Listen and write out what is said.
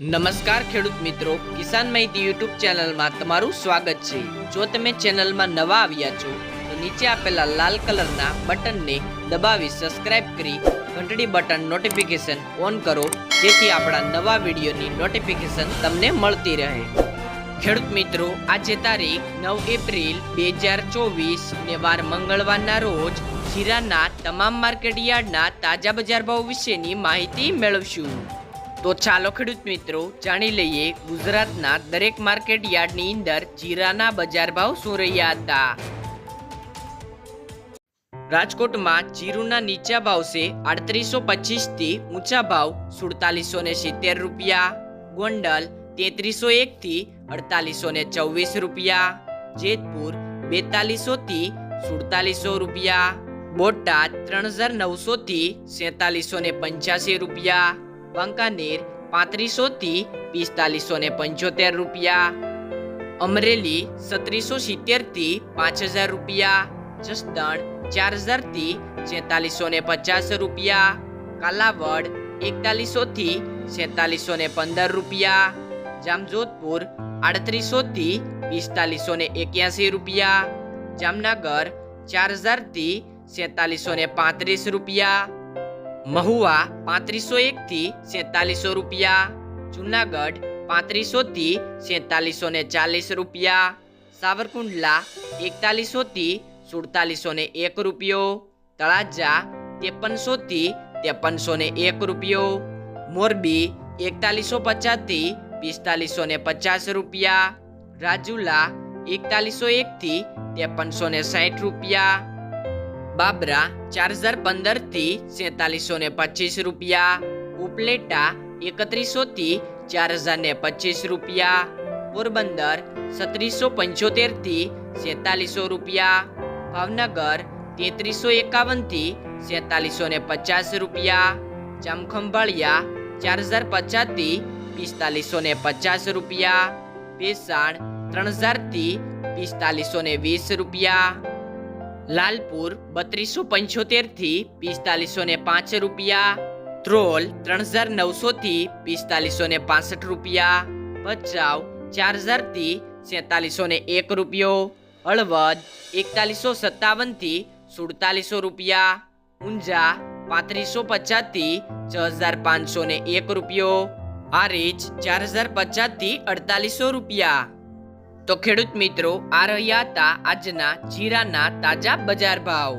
નમસ્કાર ખેડૂત મિત્રો, કિસાન માહિતી યુટ્યુબ ચેનલમાં તમારું સ્વાગત છે. જો તમે ચેનલમાં નવા આવ્યા છો, તો નીચે આપેલા લાલ કલરના બટનને દબાવી સબસ્ક્રાઇબ કરી ઘંટડી બટન નોટિફિકેશન ઓન કરો, જેથી આપણા નવા વિડીયોની નોટિફિકેશન તમને મળતી રહે. ખેડૂત મિત્રો, આજે તારીખ નવ એપ્રિલ બે હજાર ચોવીસ ને વાર મંગળવારના રોજ જીરાના તમામ માર્કેટ યાર્ડના તાજા બજાર ભાવ વિશેની માહિતી મેળવશું. તો ચાલો ખેડૂત મિત્રો જાણી લઈએ ગુજરાતના દરેક માર્કેટ યાર્ડની અંદર જીરાના બજાર ભાવ શું રહ્યા હતા? રાજકોટમાં જીરુના નીચા ભાવ છે આડત્રીસો પચીસથી ઊંચા ભાવ સુડતાલીસો ને સિત્તેર રૂપિયા. ગોંડલ તેત્રીસો એક થી અડતાલીસો ને ચોવીસ રૂપિયા. જેતપુર બેતાલીસો થી સુડતાલીસો રૂપિયા. બોટાદ ત્રણ હજાર નવસો થી સેતાલીસો ને પંચ્યાસી રૂપિયા. વાંકાનેર પાંત્રીસો થી પિસ્તાલીસો ને પંચોતેર રૂપિયા. અમરેલી સત્રીસો સિત્તેરથી પાંચ હજાર રૂપિયા. જસદણ ચાર હજારથી છેતાલીસો ને પચાસ રૂપિયા. કાલાવડ એકતાલીસો થી છેતાલીસો ને પંદર રૂપિયા. જામજોધપુર આડત્રીસો થી પિસ્તાલીસો ને એક્યાસી રૂપિયા. જામનગર ચાર હજારથી છેતાલીસો ને પાંત્રીસ રૂપિયા. મહુવા પાંત્રીસો એક થી છેતાલીસો રૂપિયા, જુનાગઢ પાંત્રીસો થી છેતાલીસો ને ચાલીસ રૂપિયા, સાવરકુંડલા એકતાલીસો થી સુડતાલીસો ને એક રૂપિયો, તળાજા ત્રેપનસો થી ત્રેપનસો ને એક રૂપિયો, મોરબી એકતાલીસો પચાસથી પિસ્તાલીસો ને પચાસ રૂપિયા, રાજુલા એકતાલીસો એક થી ત્રેપનસો ને સાઠ રૂપિયા બાબરા ચાર હજાર પંદરથી સેતાલીસો ને પચીસ રૂપિયા, ઉપલેટા એકત્રીસો થી ચાર હજાર ને પચીસ રૂપિયા, પોરબંદર સત્રીસો પંચોતેરથી સેતાલીસો રૂપિયા, ભાવનગર તેત્રીસો એકાવનથી સેતાલીસો ને પચાસ રૂપિયા, જામખંભાળિયા ચાર હજાર પચાસથી પિસ્તાલીસો ને પચાસ રૂપિયા, ભેસાણ ત્રણ હજારથી પિસ્તાલીસો ને વીસ રૂપિયા લાલપુર બત્રીસો પંચોતેરથી પિસ્તાલીસો ને પાંચ રૂપિયા. ધ્રોલ ત્રણ હજાર નવસો થી પિસ્તાલીસો ને પાસઠ રૂપિયા. ભચાઉ ચાર હજારથી સેતાલીસો ને એક રૂપિયો. હળવદ એકતાલીસો સત્તાવનથી સુડતાલીસો રૂપિયા. ઊંઝા પાંત્રીસો પચાસથી છ હજાર પાંચસો ને એક રૂપિયો. આરીચ ચાર હજાર પચાસથી અડતાલીસો રૂપિયા. તો ખેડૂત મિત્રો આ રહ્યા હતા આજના જીરાના તાજા બજાર ભાવ.